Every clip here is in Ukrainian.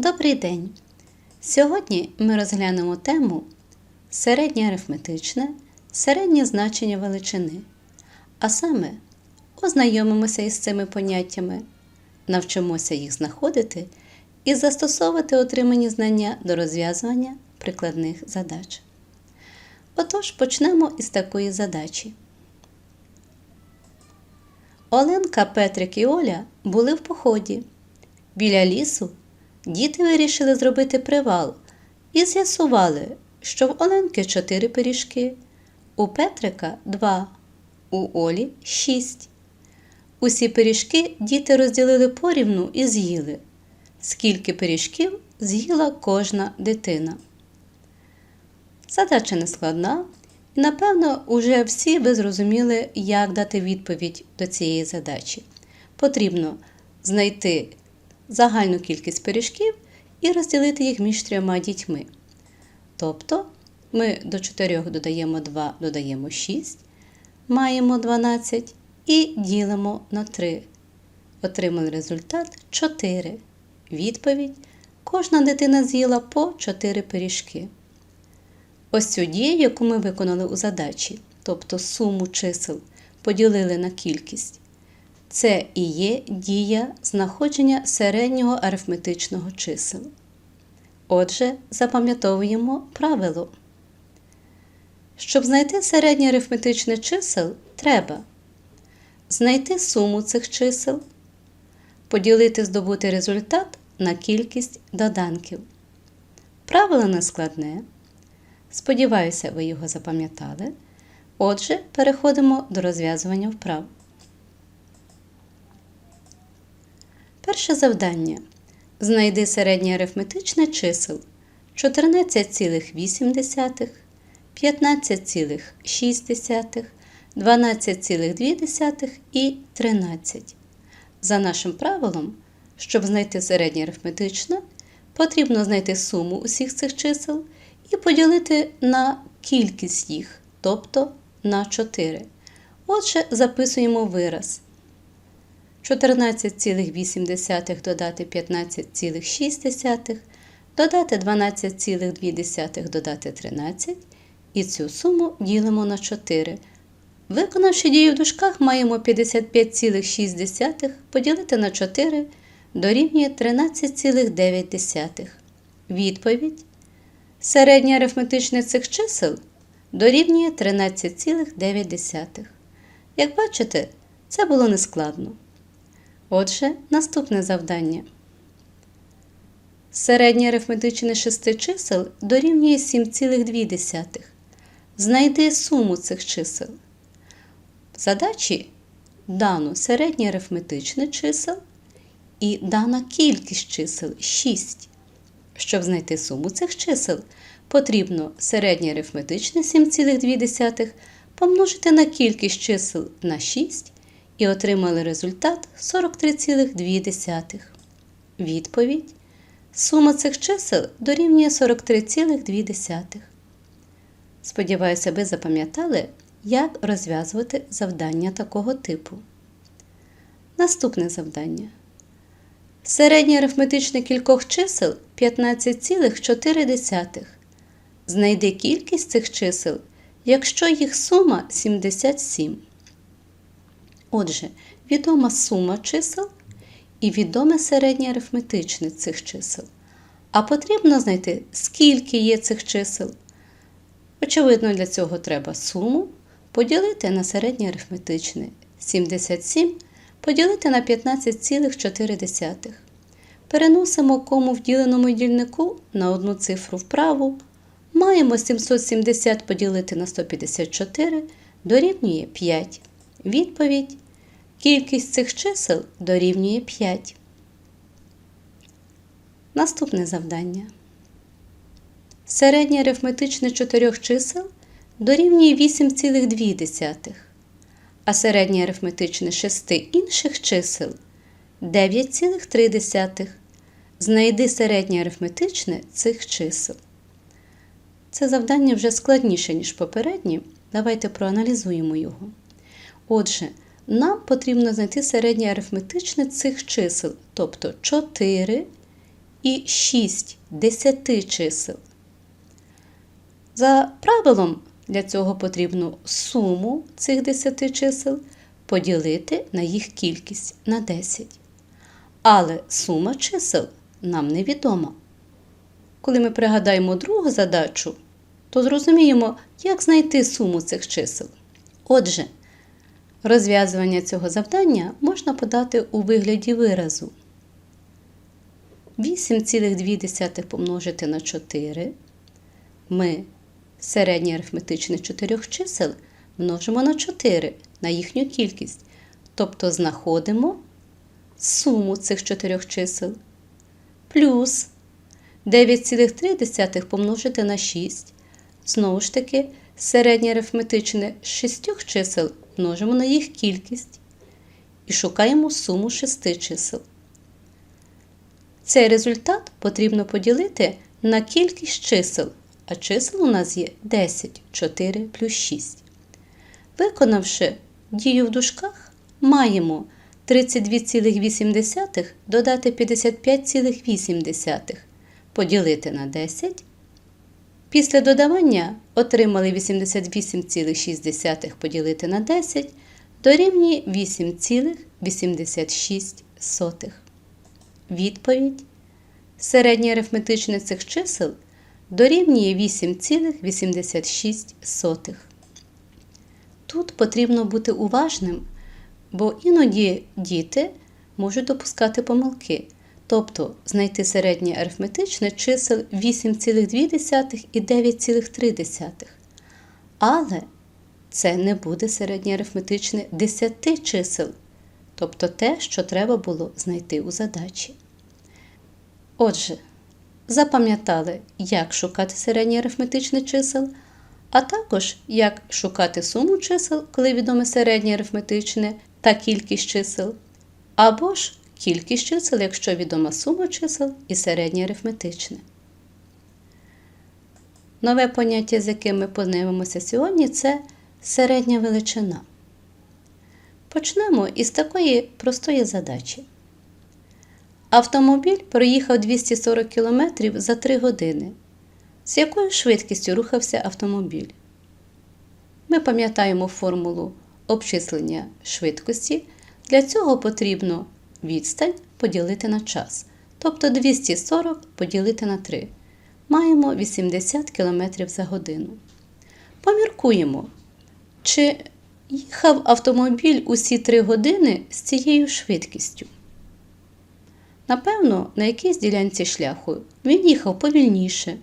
Добрий день! Сьогодні ми розглянемо тему середнє арифметичне, середнє значення величини. А саме ознайомимося із цими поняттями, навчимося їх знаходити і застосовувати отримані знання до розв'язування прикладних задач. Отож, почнемо із такої задачі. Оленка, Петрик і Оля були в поході. Біля лісу діти вирішили зробити привал і з'ясували, що в Оленки чотири пиріжки, у Петрика два, у Олі шість. Усі пиріжки діти розділили порівну і з'їли. Скільки пиріжків з'їла кожна дитина. Задача не складна, і, напевно, уже всі ви зрозуміли, як дати відповідь до цієї задачі. Потрібно знайти загальну кількість пиріжків і розділити їх між трьома дітьми. Тобто ми до 4 додаємо 2, додаємо 6, маємо 12 і ділимо на 3. Отримали результат 4. Відповідь: кожна дитина з'їла по 4 пиріжки. Ось цю дію, яку ми виконали у задачі, тобто суму чисел, поділили на кількість. Це і є дія знаходження середнього арифметичного чисел. Отже, запам'ятовуємо правило. Щоб знайти середнє арифметичне чисел, треба знайти суму цих чисел, поділити здобутий результат на кількість доданків. Правило не складне. Сподіваюся, ви його запам'ятали. Отже, переходимо до розв'язування вправ. Перше завдання. Знайди середнє арифметичне чисел 14,8, 15,6, 12,2 і 13. За нашим правилом, щоб знайти середнє арифметичне, потрібно знайти суму усіх цих чисел і поділити на кількість їх, тобто на 4. Отже, записуємо вираз. 14,8 додати 15,6, додати 12,2 додати 13 і цю суму ділимо на 4. Виконавши дію в дужках, маємо 55,6 поділити на 4 дорівнює 13,9. Відповідь. Середнє арифметичне цих чисел дорівнює 13,9. Як бачите, це було нескладно. Отже, наступне завдання. Середнє арифметичне шести чисел дорівнює 7,2. Знайди суму цих чисел. В задачі дано середнє арифметичне чисел і дана кількість чисел 6. Щоб знайти суму цих чисел, потрібно середнє арифметичне 7,2 помножити на кількість чисел на 6 і отримали результат 43,2. Відповідь. Сума цих чисел дорівнює 43,2. Сподіваюся, ви запам'ятали, як розв'язувати завдання такого типу. Наступне завдання. Середнє арифметичне кількох чисел 15,4. Знайди кількість цих чисел, якщо їх сума 77. Отже, відома сума чисел і відоме середнє арифметичне цих чисел. А потрібно знайти, скільки є цих чисел. Очевидно, для цього треба суму поділити на середнє арифметичне 77 поділити на 15,4. Переносимо кому в діленому дільнику на одну цифру вправу. Маємо 770 поділити на 154 дорівнює 5. Відповідь. Кількість цих чисел дорівнює 5. Наступне завдання. Середнє арифметичне чотирьох чисел дорівнює 8,2, а середнє арифметичне шести інших чисел 9,3. Знайди середнє арифметичне цих чисел. Це завдання вже складніше, ніж попередні. Давайте проаналізуємо його. Отже, нам потрібно знайти середнє арифметичне цих чисел, тобто 4 і 6 10 чисел. За правилом для цього потрібно суму цих 10 чисел поділити на їх кількість на 10. Але сума чисел нам невідома. Коли ми пригадаємо другу задачу, то зрозуміємо, як знайти суму цих чисел. Отже, розв'язування цього завдання можна подати у вигляді виразу. 8,2 помножити на 4. Ми середнє арифметичне чотирьох чисел множимо на 4 на їхню кількість. Тобто знаходимо суму цих чотирьох чисел. Плюс 9,3 помножити на 6. Знову ж таки, середнє арифметичне з шістьох чисел множимо на їх кількість і шукаємо суму шести чисел. Цей результат потрібно поділити на кількість чисел, а чисел у нас є 10, 4 плюс 6. Виконавши дію в дужках, маємо 32,8 додати 55,8 поділити на 10. Після додавання отримали 88,6 поділити на 10 дорівнює 8,86. Відповідь. Середнє арифметичне цих чисел дорівнює 8,86. Тут потрібно бути уважним, бо іноді діти можуть допускати помилки, тобто знайти середнє арифметичне чисел 8,2 і 9,3. Але це не буде середнє арифметичне 10 чисел, тобто те, що треба було знайти у задачі. Отже, запам'ятали, як шукати середнє арифметичне чисел, а також як шукати суму чисел, коли відоме середнє арифметичне та кількість чисел, або ж кількість чисел, якщо відома сума чисел і середнє арифметичне. Нове поняття, з яким ми подивимося сьогодні, це середня величина. Почнемо із такої простої задачі. Автомобіль проїхав 240 км за 3 години. З якою швидкістю рухався автомобіль? Ми пам'ятаємо формулу обчислення швидкості. Для цього потрібно відстань поділити на час. Тобто 240 поділити на 3. Маємо 80 км за годину. Поміркуємо, чи їхав автомобіль усі 3 години з цією швидкістю. Напевно, на якійсь ділянці шляху він їхав повільніше,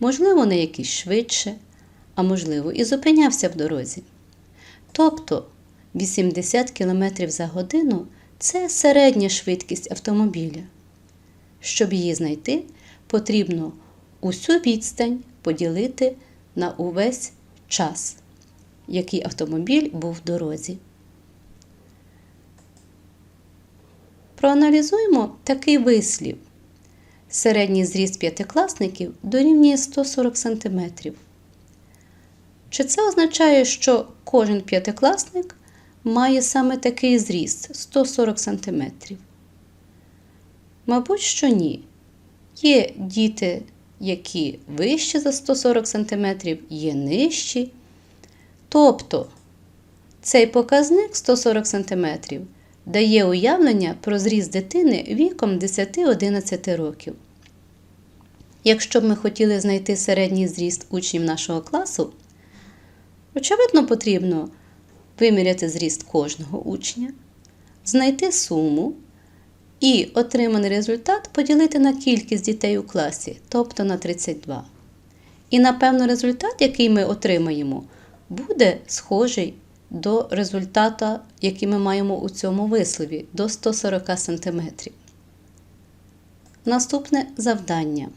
можливо, на якійсь швидше, а можливо, і зупинявся в дорозі. Тобто 80 км за годину це середня швидкість автомобіля. Щоб її знайти, потрібно усю відстань поділити на увесь час, який автомобіль був в дорозі. Проаналізуємо такий вислів. Середній зріст п'ятикласників дорівнює 140 см. Чи це означає, що кожен п'ятикласник має саме такий зріст 140 см? Мабуть, що ні. Є діти, які вищі за 140 см, є нижчі. Тобто цей показник 140 см дає уявлення про зріст дитини віком 10-11 років. Якщо б ми хотіли знайти середній зріст учнів нашого класу, очевидно, потрібно виміряти зріст кожного учня, знайти суму і отриманий результат поділити на кількість дітей у класі, тобто на 32. І, напевно, результат, який ми отримаємо, буде схожий до результата, який ми маємо у цьому вислові, до 140 см. Наступне завдання.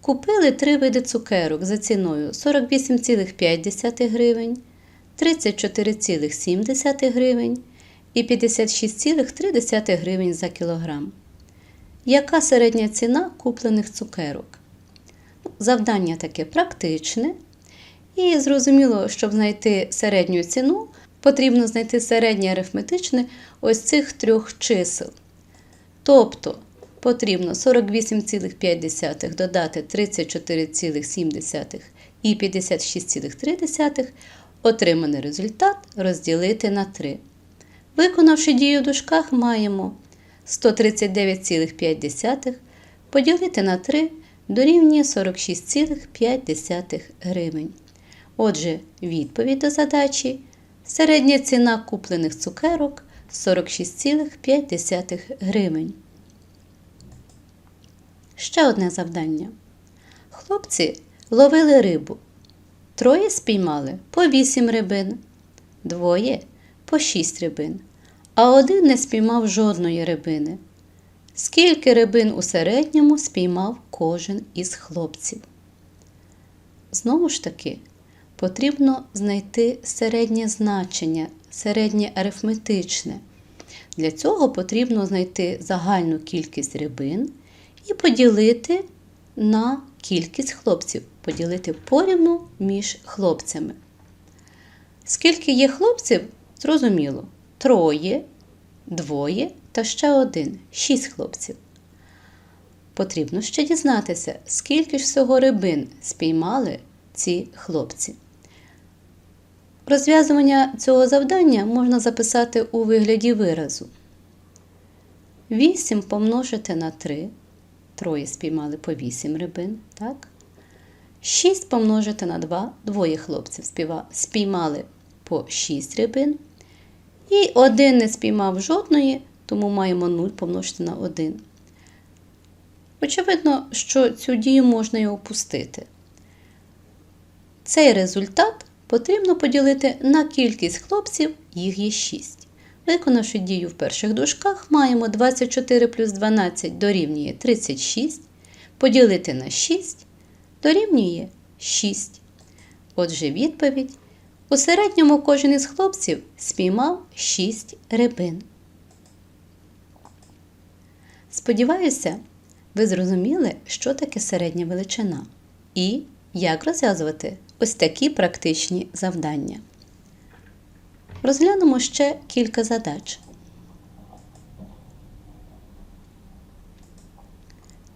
Купили три види цукерок за ціною 48,5 гривень, 34,7 гривень і 56,3 гривень за кілограм. Яка середня ціна куплених цукерок? Завдання таке практичне. І зрозуміло, щоб знайти середню ціну, потрібно знайти середнє арифметичне ось цих трьох чисел. Тобто потрібно 48,5 додати 34,7 і 56,3, отриманий результат розділити на 3. Виконавши дію в дужках, маємо 139,5 поділити на 3 дорівнює 46,5 гривень. Отже, відповідь до задачі середня ціна куплених цукерок 46,5 гривень. Ще одне завдання. Хлопці ловили рибу. Троє спіймали по 8 рибин, двоє по 6 рибин, а один не спіймав жодної рибини. Скільки рибин у середньому спіймав кожен із хлопців? Знову ж таки, потрібно знайти середнє значення, середнє арифметичне. Для цього потрібно знайти загальну кількість рибин і поділити на кількість хлопців, поділити порівну між хлопцями. Скільки є хлопців, зрозуміло, троє, двоє та ще один шість хлопців. Потрібно ще дізнатися, скільки ж всього рибин спіймали ці хлопці. Розв'язування цього завдання можна записати у вигляді виразу. 8 помножити на 3. Троє спіймали по 8 рибин. так? 6 помножити на 2. Двоє хлопців спіймали по 6 рибин. І один не спіймав жодної, тому маємо 0 помножити на 1. Очевидно, що цю дію можна і опустити. Цей результат потрібно поділити на кількість хлопців, їх є 6. Виконавши дію в перших дужках, маємо 24 плюс 12 дорівнює 36, поділити на 6 дорівнює 6. Отже, відповідь. У середньому кожен із хлопців спіймав 6 рибин. Сподіваюся, ви зрозуміли, що таке середня величина і як розв'язувати ось такі практичні завдання. Розглянемо ще кілька задач.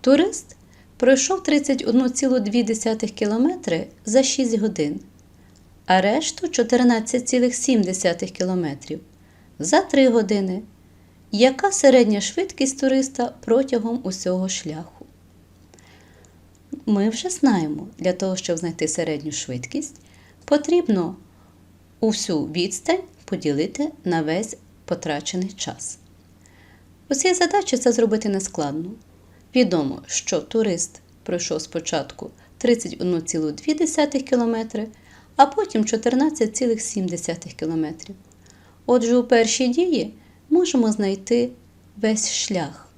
Турист пройшов 31,2 км за 6 годин, а решту 14,7 км за 3 години. Яка середня швидкість туриста протягом усього шляху? Ми вже знаємо, для того, щоб знайти середню швидкість, потрібно усю відстань поділити на весь потрачений час. У цій задачі це зробити нескладно. Відомо, що турист пройшов спочатку 31,2 км, а потім 14,7 км. Отже, у першій дії можемо знайти весь шлях.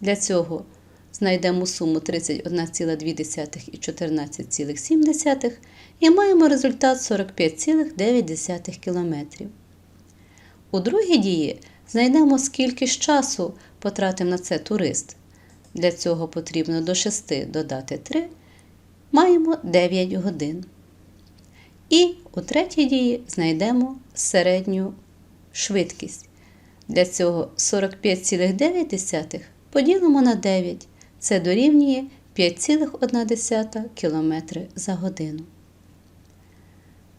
Для цього знайдемо суму 31,2 і 14,7 і маємо результат 45,9 км. У другій дії знайдемо, скільки ж часу потратив на це турист. Для цього потрібно до 6 додати 3, маємо 9 годин. І у третій дії знайдемо середню швидкість. Для цього 45,9 поділимо на 9. Це дорівнює 5,1 км за годину.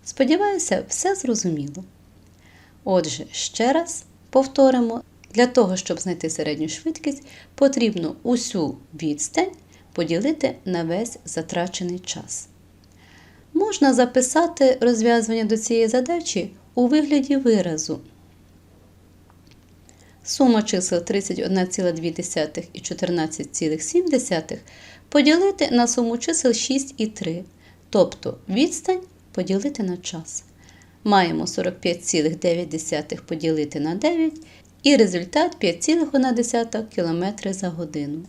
Сподіваюся, все зрозуміло. Отже, ще раз повторимо, для того, щоб знайти середню швидкість, потрібно усю відстань поділити на весь затрачений час. Можна записати розв'язування до цієї задачі у вигляді виразу. Сума чисел 31,2 і 14,7 поділити на суму чисел 6 і 3, тобто відстань поділити на час. Маємо 45,9 поділити на 9 і результат 5,1 км за годину.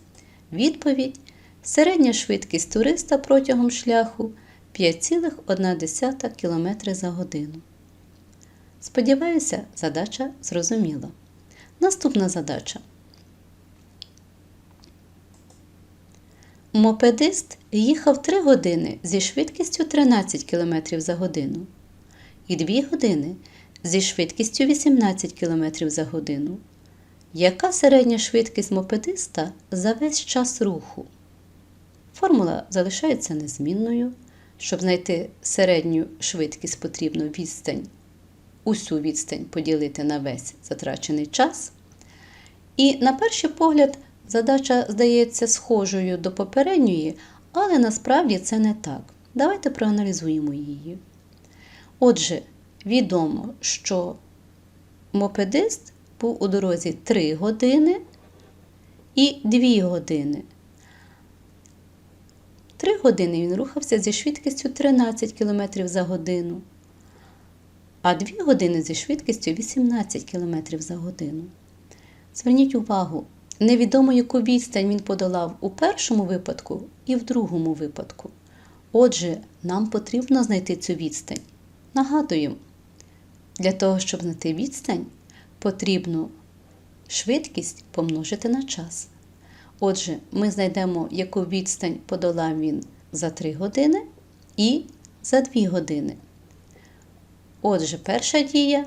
Відповідь середня швидкість туриста протягом шляху 5,1 км за годину. Сподіваюся, задача зрозуміла. Наступна задача. Мопедист їхав 3 години зі швидкістю 13 км за годину і 2 години зі швидкістю 18 км за годину. Яка середня швидкість мопедиста за весь час руху? Формула залишається незмінною. Щоб знайти середню швидкість, потрібно відстань, усю відстань поділити на весь затрачений час. І на перший погляд задача здається схожою до попередньої, але насправді це не так. Давайте проаналізуємо її. Отже, відомо, що мопедист був у дорозі 3 години і 2 години. 3 години він рухався зі швидкістю 13 км за годину, а 2 години зі швидкістю 18 км за годину. Зверніть увагу, невідомо, яку відстань він подолав у першому випадку і в другому випадку. Отже, нам потрібно знайти цю відстань. Нагадуємо, для того, щоб знайти відстань, потрібно швидкість помножити на час. Отже, ми знайдемо, яку відстань подолав він за 3 години і за 2 години. Отже, перша дія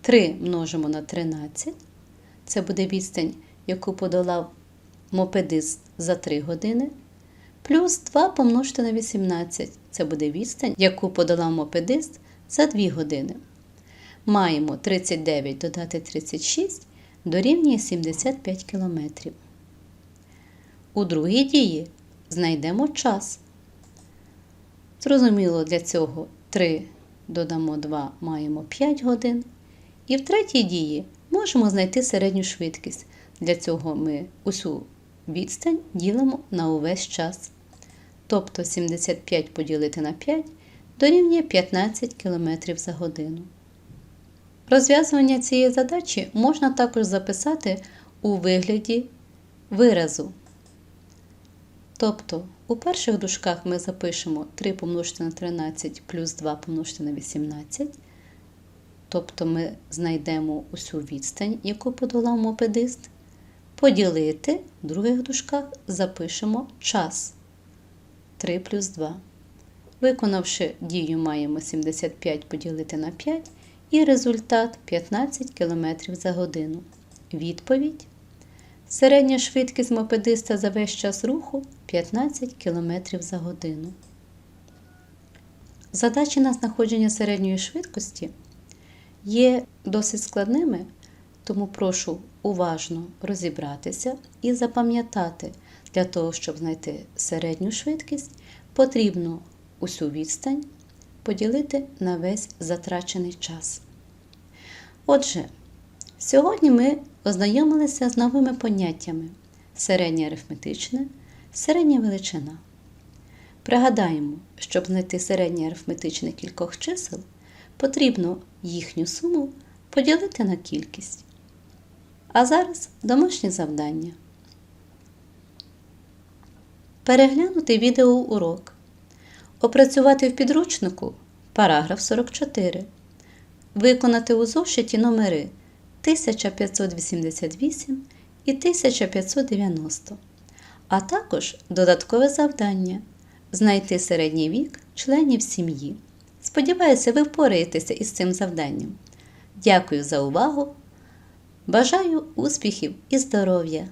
3 множимо на 13. Це буде відстань, яку подолав мопедист за 3 години. Плюс 2 помножити на 18. Це буде відстань, яку подолав мопедист за 2 години. Маємо 39 додати 36 дорівнює 75 км. У другій дії знайдемо час. Зрозуміло, для цього 3 додамо 2 маємо 5 годин. І в третій дії можемо знайти середню швидкість. Для цього ми усю відстань ділимо на увесь час. Тобто 75 поділити на 5 дорівнює 15 км за годину. Розв'язування цієї задачі можна також записати у вигляді виразу. Тобто, у перших дужках ми запишемо 3 помножити на 13 плюс 2 помножити на 18. Тобто ми знайдемо усю відстань, яку подолав мопедист. Поділити в других дужках запишемо час 3 плюс 2. Виконавши дію, маємо 75 поділити на 5 і результат 15 км за годину. Відповідь. Середня швидкість мопедиста за весь час руху 15 км за годину. Задачі на знаходження середньої швидкості є досить складними, тому прошу уважно розібратися і запам'ятати, для того, щоб знайти середню швидкість, потрібно усю відстань поділити на весь затрачений час. Отже, сьогодні ми ознайомилися з новими поняттями середнє арифметичне, середня величина. Пригадаємо, щоб знайти середнє арифметичне кількох чисел, потрібно їхню суму поділити на кількість. А зараз домашнє завдання. Переглянути відеоурок. Опрацювати в підручнику параграф 44. Виконати у зошиті номери 1588 і 1590. А також додаткове завдання знайти середній вік членів сім'ї. Сподіваюся, ви впораєтеся із цим завданням. Дякую за увагу! Бажаю успіхів і здоров'я!